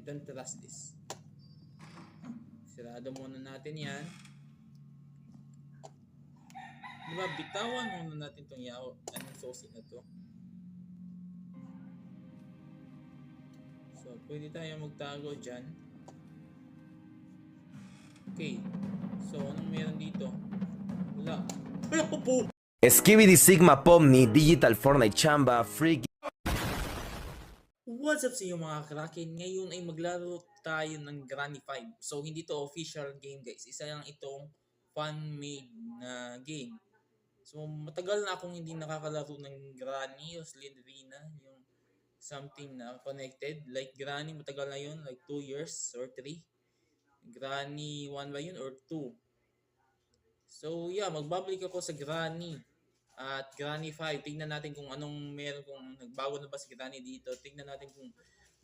I don't trust this. Sirado muna natin yan. Diba, bitawan muna natin tong yaw, anong sauce na to. So, pwede tayo magtago dyan. Okay. So, anong meron dito? Wala. Wala po po! Skibidi Sigma Pomni, Digital Fortnite Chamba, Freaky What's up sa inyo mga kraken? Ngayon ay maglaro tayo ng Granny 5. So, hindi to official game guys. Isa lang itong fan-made na game. So, matagal na akong hindi nakakalaro ng Granny o Slenderina. Yung something na connected. Like Granny, matagal na yun. Like 2 years or 3. Granny 1 ba yun or 2? So, yeah, magbabalik ako sa Granny at Granny 5. Tingnan natin kung anong meron, kung nagbago na ba si Granny dito. Tingnan natin kung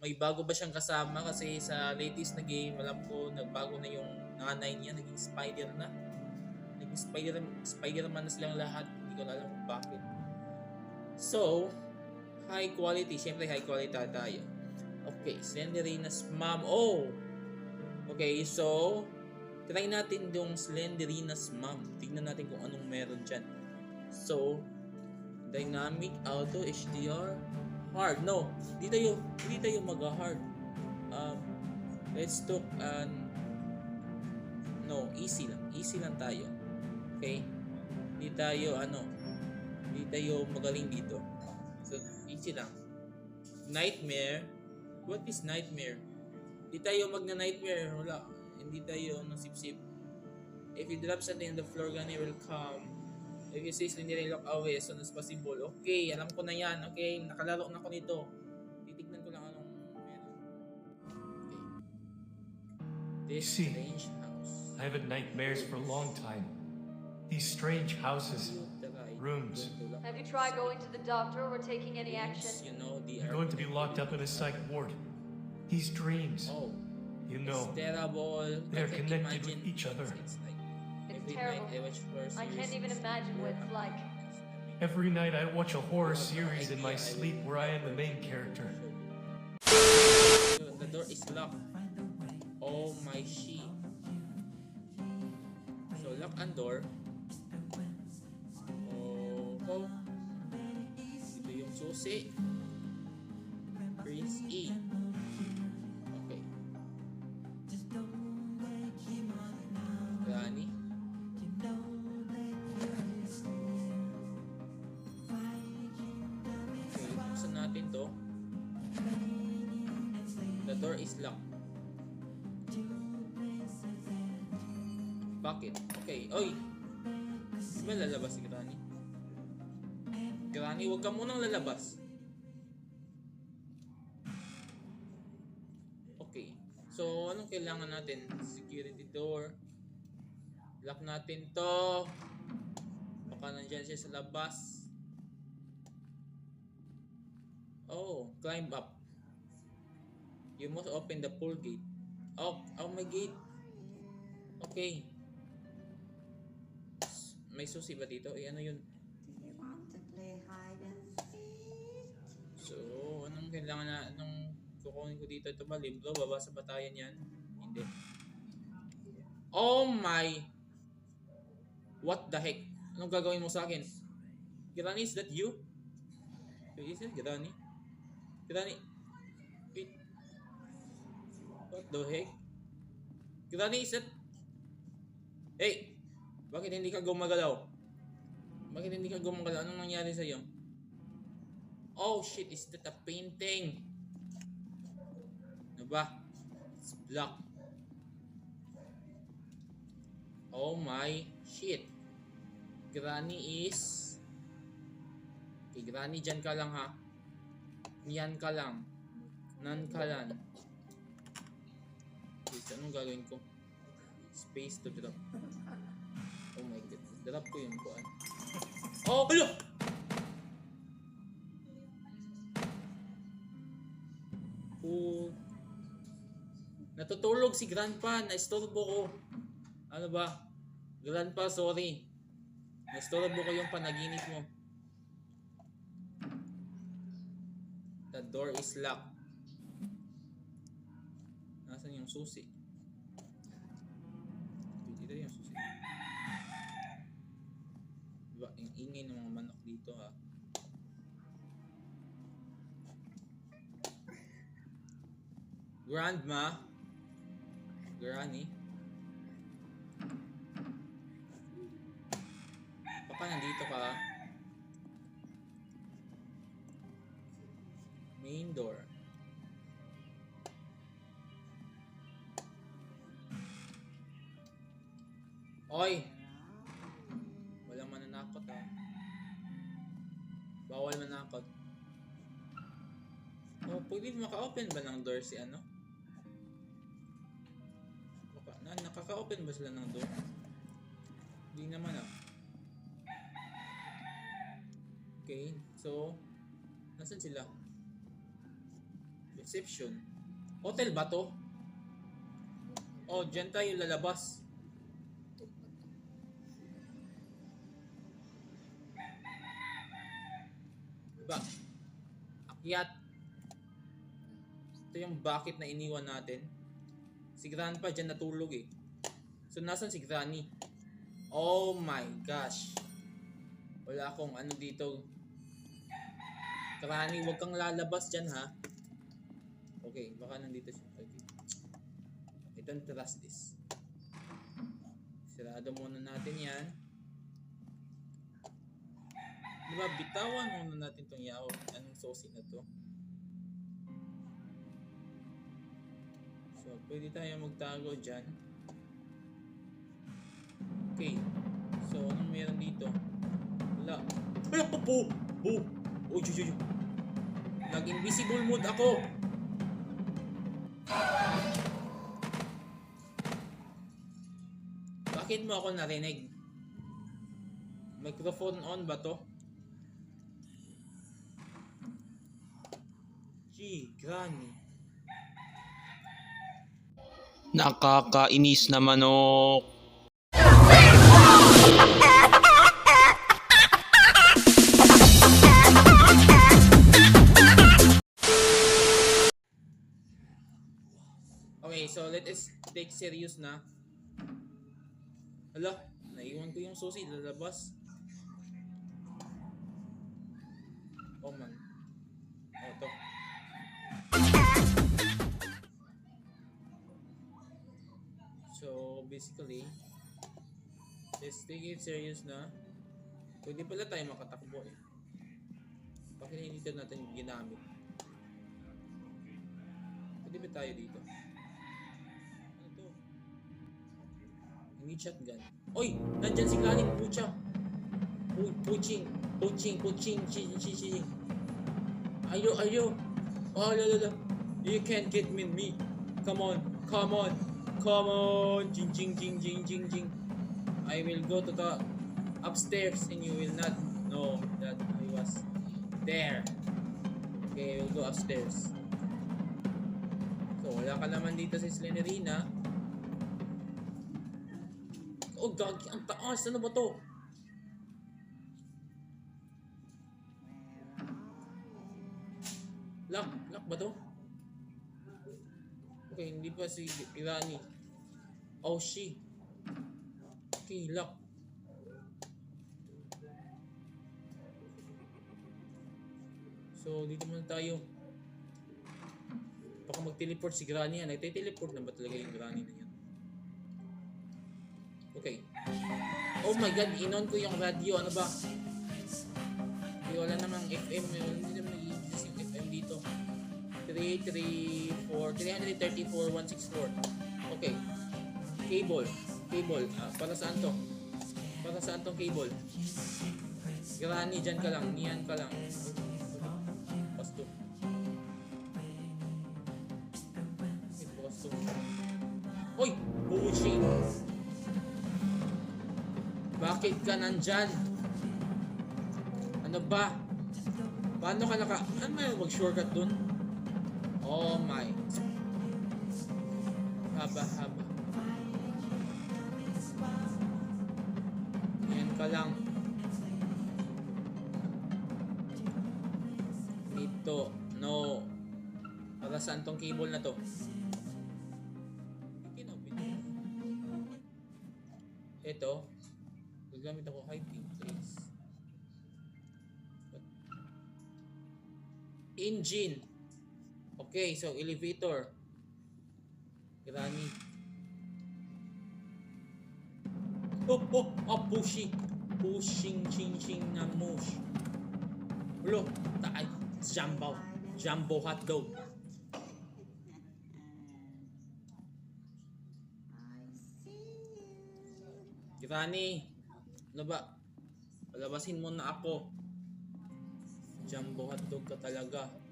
may bago ba siyang kasama kasi sa latest na game, alam ko nagbago na yung nanay niya, naging spider na. Naging spider, Spider-Man na silang lahat. Hindi ko alam kung bakit. So, high quality. Siyempre, high quality tayo. Okay, Slenderina's mom. Oh! Okay, so, try natin yung Slenderina's mom. Tingnan natin kung anong meron dyan. So, dynamic auto HDR hard. No, hindi tayo hindi tayo mag-hard. Um, let's talk an no, easy lang. Easy lang tayo. Okay? Hindi tayo ano, hindi tayo magaling dito. So, easy lang. Nightmare. What is nightmare? Hindi tayo magna-nightmare. Wala. Hindi tayo nasip-sip. If you drop something on the floor, gonna will come. If you say Slenderina lock away as soon as possible. Okay, alam ko na yan. Okay, nakalaro na ako nito. Titignan ko lang anong meron. Okay. This See. strange house. I have had nightmares for a long time. These strange houses, rooms. going to lock Have you tried going to the doctor or taking any action? You know, the I'm going to be locked up in a psych ward. These dreams, Oh, you know, terrible. They're connected with each other. It's It's every terrible. I I can't even imagine what it's like. every night I watch a horror series in my sleep where I am the main character. The door is locked. Oh my shit. So lock ang door. Oh, oh. Ito yung susi. Press E. is locked. Bakit? Okay. Oy! Ba lalabas si Granny? Granny, huwag ka munang lalabas. Okay. So, anong kailangan natin? Security door. Lock natin to. Baka nandyan siya sa labas. Oh, climb up. You must open the pool gate. Oh, oh my gate. Okay. May susi ba dito? Eh, ano yun? Do you want to play hide and seek? So, anong kailangan na, anong kukunin ko dito? Ito ba, libro? Babasa ba tayo niyan? Hindi. Oh my! What the heck? Anong gagawin mo sa akin? Granny, is that you? Is it Granny? Granny? What the heck? Granny, is that... Hey! Bakit hindi ka gumagalaw? Bakit hindi ka gumagalaw? Anong nangyari sa'yo? Oh shit, is that a painting? Ano ba? It's black. Oh my shit. Granny is... Okay, Granny, dyan ka lang ha. Yan ka lang. Nan ka lang. So anong gagawin ko? Space to drop. Oh my god. Drop ko yung kuan. Oh, hello! Oh. Natutulog si Grandpa. Naistorbo ko. Ano ba? Grandpa, sorry. Naistorbo ko yung panaginip mo. The door is locked. Nasaan yung susi? Dito yung susi. Diba, yung ingay ng mga manok dito ha. Grandma. Granny. Papa, nandito ka. Main door. Oy! Bawal manakot. Oh, pwede maka-open ba ng door si ano? Baka, na, nakaka-open ba sila ng door? Hindi naman ah. Okay, so, nasan sila? Reception. Hotel ba to? Oh, dyan tayo lalabas. Akyat. Ito yung bakit na iniwan natin. Si Grandpa dyan natulog eh. So, nasan si Granny? Oh my gosh. Wala akong ano dito. Granny, huwag kang lalabas dyan ha. Okay, baka nandito siya. Okay. I don't trust this. Sirado muna natin yan. Diba, bitawan muna natin tong yaw. Anong sauce na to? So, pwede tayo magtago dyan. Okay. So, anong meron dito? Wala. Wala pa po! Po! Uy, uy, uy. Nag-invisible mode ako! Bakit mo ako narinig? Microphone on ba to? Granny. Nakakainis na manok. Okay, so let us take serious na. Hala, naiwan ko yung susi, lalabas. Oh man. So, basically, let's take it serious na. Pwede pala tayo makatakbo eh. Bakit hindi dito natin ginamit? Pwede ba tayo dito? Ano to? Hindi shotgun. Oy! Nandyan si Granny Pucha! Pu puching! Puching! Puching! Ching! Ching! Ching! Ayo! Ayo! Oh! La la la! You can't get me! me. Come on! Come on! Come on! Ching! Ching! Ching! Ching! Ching! Ching! I will go to the upstairs and you will not know that I was there. Okay, we'll go upstairs. So, wala ka naman dito sa Slenderina. Oh, gagi. Ang taas. Ano ba to? Ba to? Okay, hindi pa si Irani. Oh, she. Okay, lock. So, dito muna tayo. Baka mag-teleport si Granny yan. Nagte-teleport na ba talaga yung Granny na yan? Okay. Oh my god, inon ko yung radio. Ano ba? Di wala namang FM. Hindi 334, 334, 164. Okay. Cable. Cable. Ah, para saan to? Para saan tong cable? Granny, dyan ka lang. Niyan ka lang. Pasto. Pasto. Uy! Bullshit! Bakit ka nandyan? Ano ba? Paano ka naka... Ano may mag-shortcut dun? Oh my. Haba, haba. Yan ka lang. Dito. No. Para saan tong cable na to? Ito. Gagamit ako hiding place. Engine. Okay, so elevator. Granny. Oh, oh, oh, pushy. Pushing, ching, ching, na mush. Ulo, taay. Jumbo. Jumbo hotdog. Granny. Ano ba? Palabasin mo na ako. Jumbo hotdog ka talaga.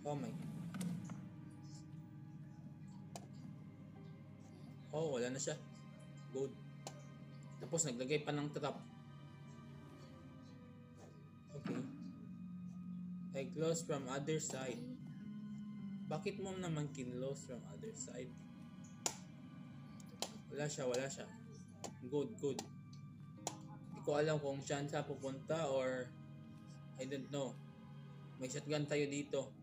Oh my. Oh, wala na siya. Good. Tapos naglagay pa ng trap. Okay. I close from other side. Bakit mo naman kinlose from other side? Wala siya, wala siya. Good, good. Hindi ko alam kung saan siya pupunta or I don't know. May shotgun tayo dito.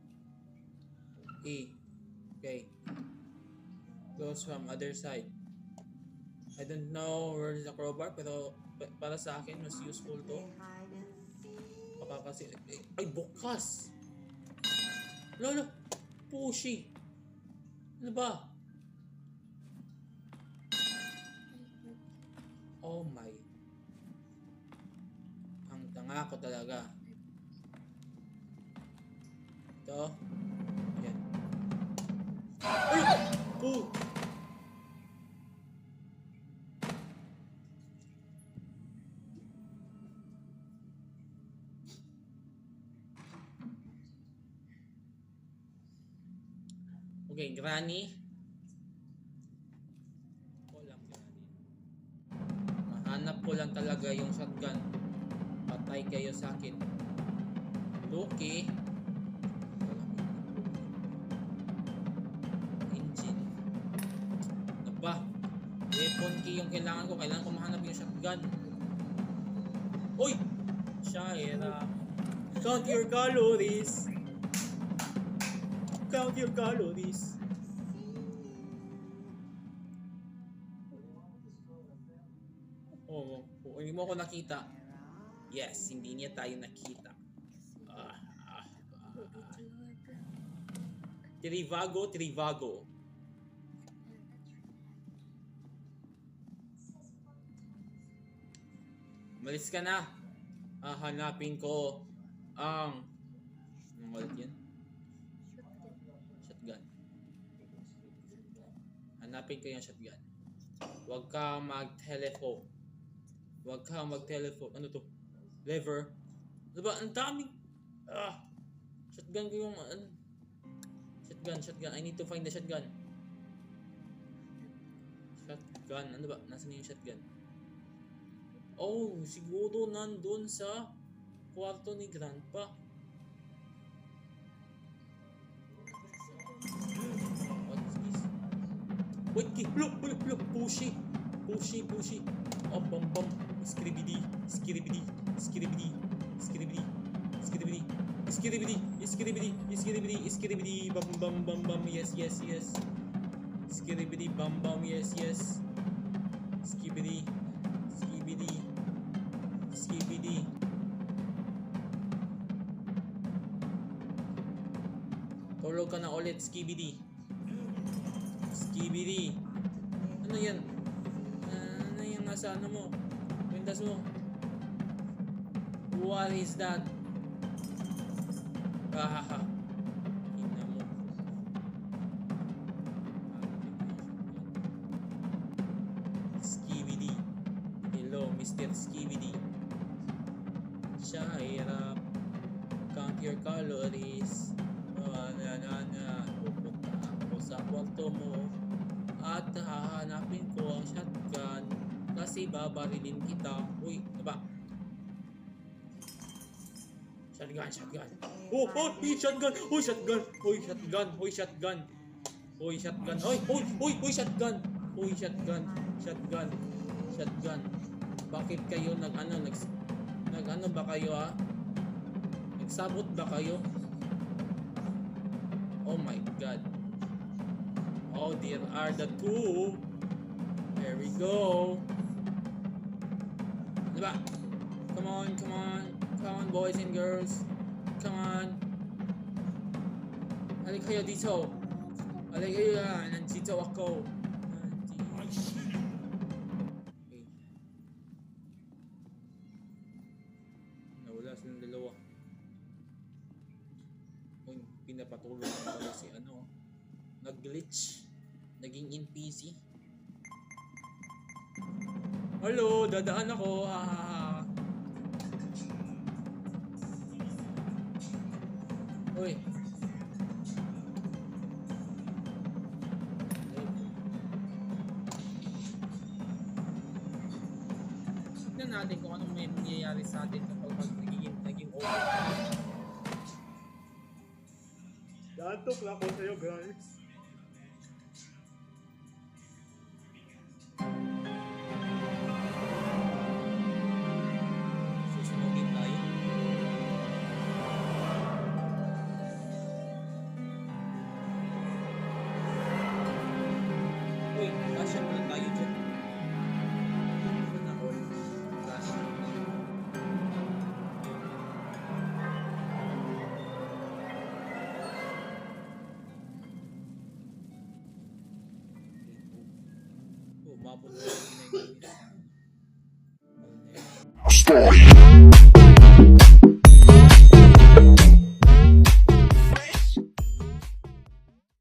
E. Okay. Close from other side. I don't know where is the crowbar pero pa- para sa akin mas useful to. Baka ay, ay bukas. Lolo, pushy. Ano ba? Oh my. Ang tanga ko talaga. Ito. Ay! Okay, granny. Ko lang, granny. Mahanap ko lang talaga yung shotgun. Patay kayo sa akin. Loki. Yung kailangan ko. Kailangan ko mahanap yung shotgun. Uy! Shaira. Count your calories. Count your calories. Oh, oh, hindi mo ako nakita. Yes, hindi niya tayo nakita. Ah, ah, ah. Trivago, Trivago. Umalis ka na. Hahanapin ko ang... Anong ulit yan? Shotgun. Hanapin ko yung shotgun. Huwag ka mag-telephone. Huwag ka mag-telephone. Ano to? Lever. Diba? Ang daming... Ah! Shotgun ko yung... ano? Shotgun, shotgun. I need to find the shotgun. Shotgun. Ano ba? Nasaan yung shotgun? Oh, siguro nandun sa kwarto ni Grandpa. What is this? Wait, ki- look, look, look, pushy, pushy, pushy. Oh, bum, bum, skiribidi, skiribidi, skiribidi, skiribidi, skiribidi, skiribidi, skiribidi, skiribidi, skiribidi, bum, bum, bum, bum, yes, yes, yes. Skiribidi, bum, bum, yes, yes. Ulit, skibidi. Skibidi. Ano yan? Ano yung nasa ano mo? Windows mo? What is that? Hahaha. Babarilin kita. Uy, ano ba? Shotgun, shotgun. Oh, oh, hey, shotgun. Uy, shotgun. Uy, shotgun. Uy, shotgun. Uy, shotgun. Uy, uy, uy, uy, shotgun. Uy, shotgun. Shotgun. Shotgun. Bakit kayo nag ano nag nag ano ba kayo ah? Nagsabot ba kayo? Oh my god. Oh, there are the two. There we go. Diba? Come on, come on. Come on, boys and girls. Come on. Halik kayo dito. Halik kayo yan. Nandito ako. Nandito. Okay. Nawala silang dalawa. Uy, pinapatulog na si ano. Nag-glitch. Naging NPC. Dadaan ako. Ha ha ha. Uy. Tignan natin kung anong may nangyayari sa atin kapag nagiging naging over. Datok lang ako sa'yo, guys. Story.